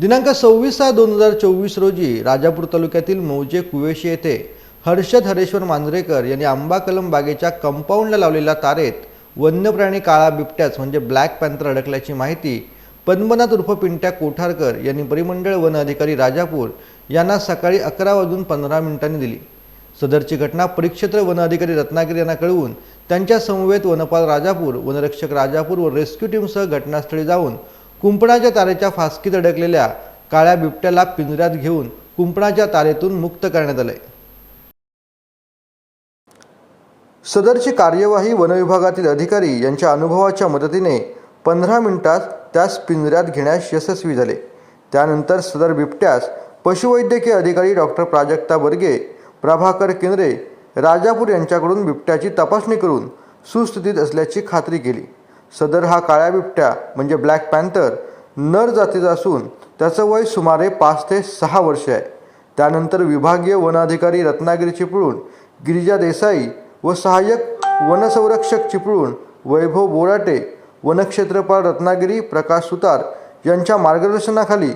दिनांक सव्वीस सहा दोन हजार चोवीस रोजी राजापूर तालुक्यातील मौजे कुवेशी येथे हर्षद हरेश्वर मांजरेकर यांनी आंबा कलम बागेच्या कंपाऊंडला लावलेल्या तारेत वन्यप्राणी काळा बिबट्याच म्हणजे ब्लॅक पॅन्थर अडकल्याची माहिती पद्मनाथ उर्फ पिंट्या कोठारकर यांनी परिमंडळ वन अधिकारी राजापूर यांना सकाळी अकरा वाजून पंधरा मिनिटांनी दिली. सदरची घटना परिक्षेत्र वन अधिकारी रत्नागिरी यांना कळवून त्यांच्या समवेत वनपाल राजापूर वनरक्षक राजापूर व रेस्क्यू टीमसह घटनास्थळी जाऊन कुंपणाच्या तारेच्या फासकीत अडकलेल्या काळ्या बिबट्याला पिंजऱ्यात घेऊन कुंपणाच्या तारेतून मुक्त करण्यात आले. सदरची कार्यवाही वनविभागातील अधिकारी यांच्या अनुभवाच्या मदतीने पंधरा मिनिटात त्यास पिंजऱ्यात घेण्यास यशस्वी झाले. त्यानंतर सदर बिबट्यास पशुवैद्यकीय अधिकारी डॉक्टर प्राजक्ता बर्गे प्रभाकर केंद्रे राजापूर यांच्याकडून बिबट्याची तपासणी करून सुस्थितीत असल्याची खात्री केली. सदर हा काळ्या बिबट्या म्हणजे ब्लॅक पॅन्थर नर जातीचा असून त्याचं वय सुमारे पाच ते सहा वर्षे आहे. त्यानंतर विभागीय वनाधिकारी रत्नागिरी चिपळूण गिरिजा देसाई व सहाय्यक वनसंरक्षक चिपळूण वैभव बोराटे वनक्षेत्रपाल रत्नागिरी प्रकाश सुतार यांच्या मार्गदर्शनाखाली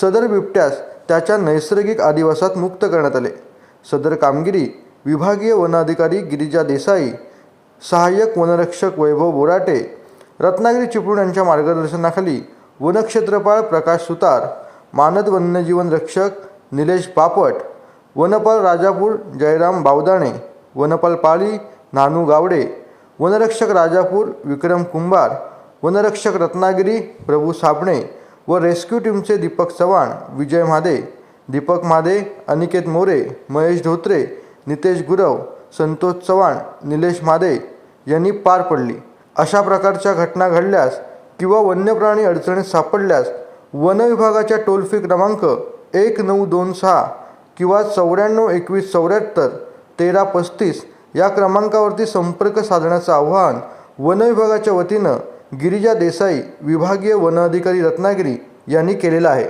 सदर बिबट्यास त्याच्या नैसर्गिक आदिवासात मुक्त करण्यात आले. सदर कामगिरी विभागीय वनाधिकारी गिरिजा देसाई सहाय्यक वनरक्षक वैभव बोराटे रत्नागिरी चिपळूण यांच्या मार्गदर्शनाखाली वनक्षेत्रपाळ प्रकाश सुतार मानद वन्यजीवन रक्षक निलेश बापट वनपाल राजापूर जयराम बावदाणे वनपाल पाळी नानू गावडे वनरक्षक राजापूर विक्रम कुंभार वनरक्षक रत्नागिरी प्रभू साबणे व रेस्क्यू टीमचे दीपक चव्हाण विजय म्हादे दीपक म्हादे अनिकेत मोरे महेश धोत्रे नितेश गुरव संतोष चव्हाण निलेश म्हादे यांनी पार पडली. अशा प्रकारच्या घटना घडल्यास किंवा वन्यप्राणी अडचणीत सापडल्यास वन विभागाच्या टोल फ्री क्रमांक एक नऊ दोन सहा किंवा चौऱ्याण्णव एकवीस चौऱ्याहत्तर तेरा पस्तीस या क्रमांकावरती संपर्क साधण्याचं आवाहन वन विभागाच्या वतीनं गिरिजा देसाई विभागीय वन अधिकारी रत्नागिरी यांनी केलेलं आहे.